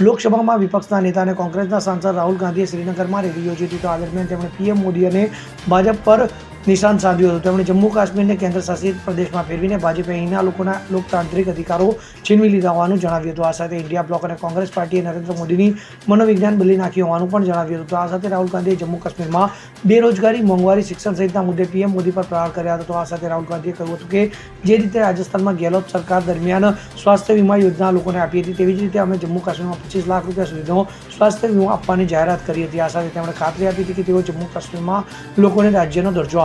લોકસભામાં વિપક્ષના નેતા અને કોંગ્રેસના સાંસદ રાહુલ ગાંધીએ શ્રીનગરમાં રેલી યોજી હતી. તો આ દરમિયાન તેમણે પીએમ મોદી અને ભાજપ પર નિશાન સાધ્યું હતું. તેમણે જમ્મુ કાશ્મીરને કેન્દ્ર શાસિત પ્રદેશમાં ફેરવીને ભાજપે અહીંના લોકોના લોકતાંત્રિક અધિકારો છીનવી લીધા હોવાનું જણાવ્યું હતું. આ સાથે ઇન્ડિયા બ્લોક અને કોંગ્રેસ પાર્ટીએ નરેન્દ્ર મોદીની મનોવિજ્ઞાન બદલી નાખ્યું હોવાનું પણ જણાવ્યું હતું. આ સાથે રાહુલ ગાંધીએ જમ્મુ કાશ્મીરમાં બેરોજગારી, મોંઘવારી, શિક્ષણ સહિતના મુદ્દે પીએમ મોદી પર પ્રહાર કર્યા હતા. તો આ સાથે રાહુલ ગાંધીએ કહ્યું હતું કે જે રીતે રાજસ્થાનમાં ગેહલોત સરકાર દરમિયાન સ્વાસ્થ્ય વીમા યોજના લોકોને આપી હતી, તેવી જ રીતે અમે જમ્મુ કાશ્મીરમાં પચીસ લાખ રૂપિયા સુધીનો સ્વાસ્થ્ય વીમો આપવાની જાહેરાત કરી હતી. આ સાથે તેમણે ખાતરી આપી હતી કે તેઓ જમ્મુ કાશ્મીરમાં લોકોને રાજ્યનો દરજ્જો